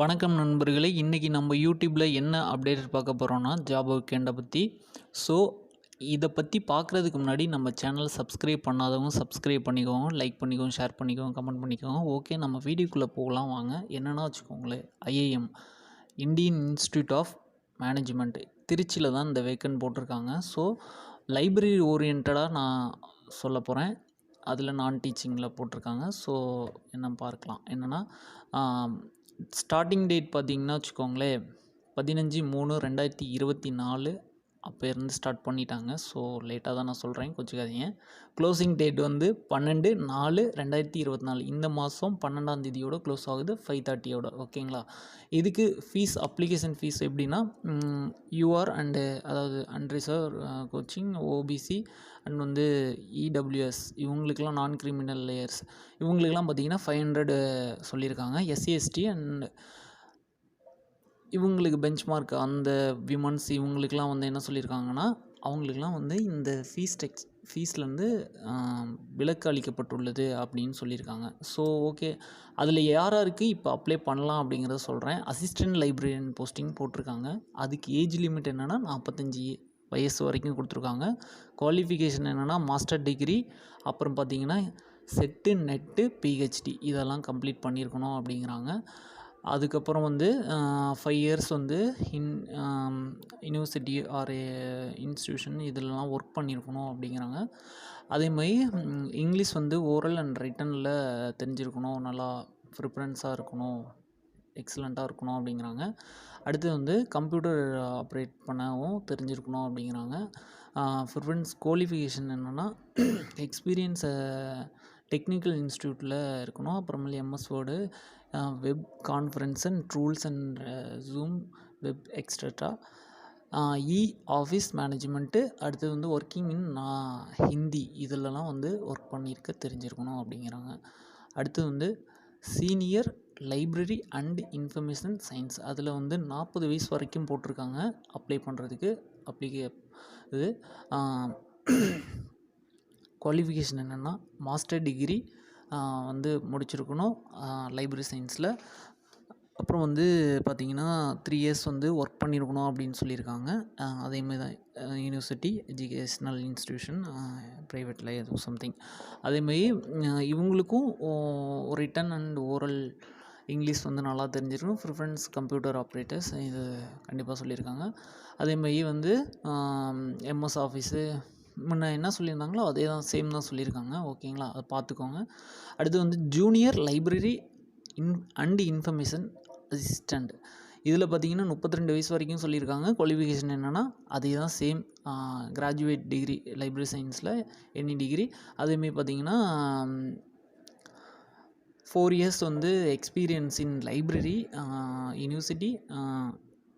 வணக்கம் நண்பர்களே இன்றைக்கி நம்ம யூடியூப்பில் என்ன அப்டேட் பார்க்க போகிறோன்னா ஜாப் கேண்டை பற்றி ஸோ இதை பற்றி பார்க்குறதுக்கு முன்னாடி நம்ம சேனல் சப்ஸ்கிரைப் பண்ணாதவங்க சப்ஸ்கிரைப் பண்ணிக்கோங்க லைக் பண்ணிக்கோங்க ஷேர் பண்ணிக்கோங்க கமெண்ட் பண்ணிக்கோங்க. ஓகே நம்ம வீடியோக்குள்ளே போகலாம் வாங்க. என்னென்னா வச்சுக்கோங்களேன் IIM Indian institute of management திருச்சியில் தான் இந்த வேக்கன் போட்டிருக்காங்க. ஸோ லைப்ரரி ஓரியன்டாக நான் சொல்ல போகிறேன் அதில் நான் டீச்சிங்கில் போட்டிருக்காங்க. ஸோ என்ன பார்க்கலாம். என்னென்னா ஸ்டார்டிங் டேட் பார்த்தீங்கன்னா வச்சுக்கோங்களேன் பதினஞ்சு மூணு ரெண்டாயிரத்தி இருபத்தி நாலு அப்போ இருந்து ஸ்டார்ட் பண்ணிட்டாங்க. ஸோ லேட்டாக தான் நான் சொல்கிறேன் கொச்சிக்காதீங்க க்ளோசிங் டேட் வந்து பன்னெண்டு நாலு ரெண்டாயிரத்தி இருபத்தி நாலு இந்த மாதம் பன்னெண்டாம் தேதியோட க்ளோஸ் ஆகுது ஃபைவ் தேர்ட்டியோட ஓகேங்களா? இதுக்கு ஃபீஸ் அப்ளிகேஷன் ஃபீஸ் எப்படின்னா யூஆர் அண்டு அதாவது அன்ரிசர்வ் கோச்சிங் ஓபிசி அண்ட் வந்து இடபிள்யூஎஸ் இவங்களுக்கெல்லாம் நான் கிரிமினல் லேயர்ஸ் இவங்களுக்கெல்லாம் பார்த்தீங்கன்னா ஃபைவ் ஹண்ட்ரடு சொல்லியிருக்காங்க. எஸ்சிஎஸ்டி அண்ட் இவங்களுக்கு பெஞ்ச் மார்க் அந்த விமன்ஸ் இவங்களுக்கெலாம் வந்து என்ன சொல்லியிருக்காங்கன்னா அவங்களுக்கெலாம் வந்து இந்த ஃபீஸ் டெக்ஸ் ஃபீஸ்லேருந்து விலக்கு அளிக்கப்பட்டுள்ளது அப்படின்னு சொல்லியிருக்காங்க. ஸோ ஓகே அதில் யார் யாருக்கு இப்போ அப்ளை பண்ணலாம் அப்படிங்கிறத சொல்கிறேன் அசிஸ்டன்ட் லைப்ரரியன் போஸ்டிங் போட்டிருக்காங்க. அதுக்கு ஏஜ் லிமிட் என்னென்னா நாற்பத்தஞ்சி வயசு வரைக்கும் கொடுத்துருக்காங்க. குவாலிஃபிகேஷன் என்னென்னா மாஸ்டர் டிகிரி அப்புறம் பார்த்தீங்கன்னா செட்டு நெட்டு பிஹெச்டி இதெல்லாம் கம்ப்ளீட் பண்ணியிருக்கணும் அப்படிங்கிறாங்க. அதுக்கப்புறம் வந்து ஃபைவ் இயர்ஸ் வந்து இன் யூனிவர்சிட்டி ஆர் இன்ஸ்டியூஷன் இதிலலாம் ஒர்க் பண்ணியிருக்கணும் அப்படிங்கிறாங்க. அதே மாதிரி இங்கிலீஷ் வந்து ஓரல் அண்ட் ரிட்டனில் தெரிஞ்சிருக்கணும். நல்லா ப்ரிஃபரன்ஸாக இருக்கணும். எக்ஸலண்ட்டாக இருக்கணும் அப்படிங்கிறாங்க. அடுத்து வந்து கம்ப்யூட்டர் ஆப்ரேட் பண்ணவும் தெரிஞ்சிருக்கணும் அப்படிங்கிறாங்க. ப்ரிஃபரன்ஸ் குவாலிஃபிகேஷன் என்னென்னா எக்ஸ்பீரியன்ஸை டெக்னிக்கல் இன்ஸ்டியூட்டில் இருக்கணும். அப்புறமேலு MS Word web conference and rules and Zoom web extra. E office management அடுத்தது வந்து ஒர்க்கிங் இன் நான் ஹிந்தி. இதிலலாம் வந்து ஒர்க் பண்ணியிருக்க தெரிஞ்சிருக்கணும் அப்படிங்கிறாங்க. அடுத்தது வந்து senior library and information science அதில் வந்து நாற்பது வயசு வரைக்கும் போட்டிருக்காங்க அப்ளை பண்ணுறதுக்கு அப்ளிகே இது குவாலிஃபிகேஷன் என்னென்னா மாஸ்டர் டிகிரி வந்து முடிச்சிருக்கணும். லைப்ரரி சயின்ஸில் அப்புறம் வந்து பார்த்திங்கன்னா த்ரீ இயர்ஸ் வந்து ஒர்க் பண்ணியிருக்கணும் அப்படின்னு சொல்லியிருக்காங்க. அதேமாதிரி தான் யூனிவர்சிட்டி எஜுகேஷ்னல் இன்ஸ்டியூஷன் ப்ரைவேட்டில் ஏதோ சம்திங் அதேமாதிரி இவங்களுக்கும் ரிட்டன் அண்ட் ஓரல் இங்கிலீஷ் வந்து நல்லா தெரிஞ்சிருக்கணும். ப்ரிஃபரன்ஸ் கம்ப்யூட்டர் ஆப்ரேட்டர்ஸ் இது கண்டிப்பாக சொல்லியிருக்காங்க. அதேமாதிரி வந்து எம்எஸ் ஆஃபீஸு முன்ன என்ன சொல்லியிருந்தாங்களோ அதே தான் சேம் தான் சொல்லியிருக்காங்க. ஓகேங்களா? அதை பார்த்துக்கோங்க. அடுத்து வந்து junior library in and information assistant இதில் பார்த்தீங்கன்னா முப்பத்தி ரெண்டு வயசு வரைக்கும் சொல்லியிருக்காங்க. குவாலிஃபிகேஷன் என்னென்னா அதே தான் சேம் கிராஜுவேட் டிகிரி லைப்ரரி சயின்ஸில் எனி டிகிரி அதேமாரி பார்த்தீங்கன்னா ஃபோர் இயர்ஸ் வந்து experience in library university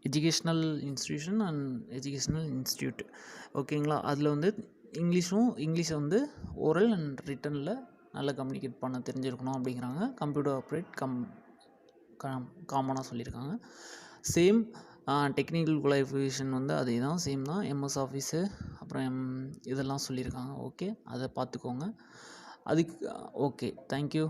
educational institution and educational institute ஓகேங்களா அதில் வந்து இங்கிலீஷும் இங்கிலீஷை வந்து ஓரல் அண்ட் ரிட்டனில் நல்லா கம்யூனிகேட் பண்ண தெரிஞ்சிருக்கணும் அப்படிங்கிறாங்க. கம்ப்யூட்டர் ஆப்ரேட் கம் கம் காமனாக சொல்லியிருக்காங்க. சேம் டெக்னிக்கல் குவாலிஃபிகேஷன் வந்து அதே தான். சேம் தான் எம்எஸ் ஆஃபீஸு அப்புறம் எம் இதெல்லாம் சொல்லியிருக்காங்க. ஓகே அதை பார்த்துக்கோங்க. அதுக்கு ஓகே தேங்க்யூ